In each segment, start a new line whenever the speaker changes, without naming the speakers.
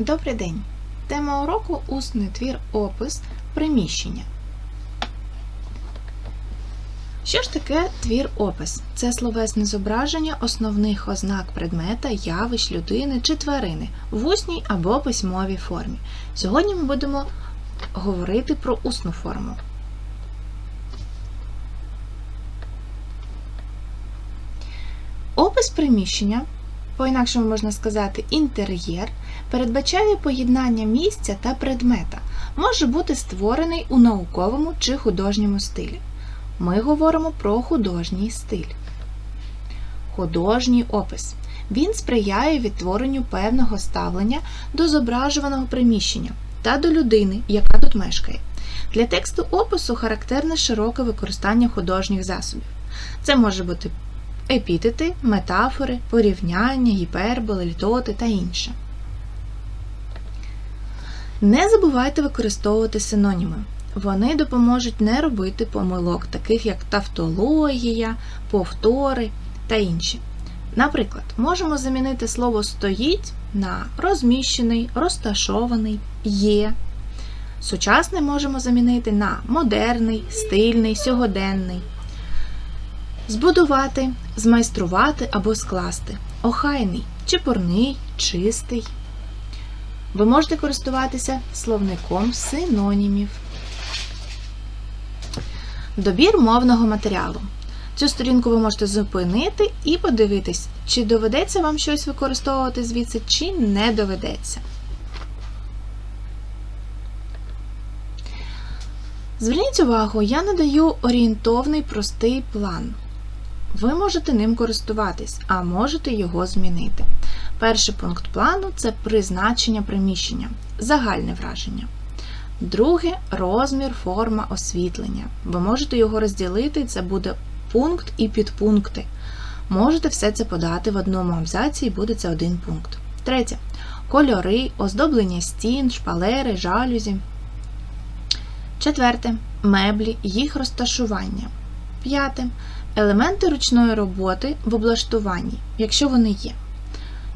Добрий день! Тема уроку усний твір опис приміщення. Що ж таке твір опис? Це словесне зображення основних ознак предмета, явищ людини чи тварини в усній або письмовій формі. Сьогодні ми будемо говорити про усну форму. Опис приміщення, по-інакшому можна сказати, інтер'єр, передбачає поєднання місця та предмета, може бути створений у науковому чи художньому стилі. Ми говоримо про художній стиль. Художній опис. Він сприяє відтворенню певного ставлення до зображуваного приміщення та до людини, яка тут мешкає. Для тексту опису характерне широке використання художніх засобів. Це може бути епітети, метафори, порівняння, гіперболи, літоти та інше. Не забувайте використовувати синоніми. Вони допоможуть не робити помилок, таких як тавтологія, повтори та інші. Наприклад, можемо замінити слово стоїть на розміщений, розташований, є. Сучасний можемо замінити на модерний, стильний, сьогоденний. Збудувати, змайструвати або скласти. Охайний, чепурний, чистий. Ви можете користуватися словником синонімів. Добір мовного матеріалу. Цю сторінку ви можете зупинити і подивитись, чи доведеться вам щось використовувати звідси, чи не доведеться. Зверніть увагу, я надаю орієнтовний простий план. Ви можете ним користуватись, а можете його змінити. Перший пункт плану це призначення приміщення, загальне враження. Друге розмір, форма освітлення. Ви можете його розділити, це буде пункт і підпункти. Можете все це подати в одному абзаці і буде це один пункт. Третє. Кольори, оздоблення стін, шпалери, жалюзі. Четверте. Меблі, їх розташування. П'яте. Елементи ручної роботи в облаштуванні, якщо вони є.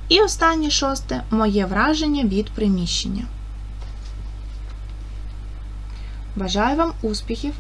І останнє шосте моє враження від приміщення. Бажаю вам успіхів!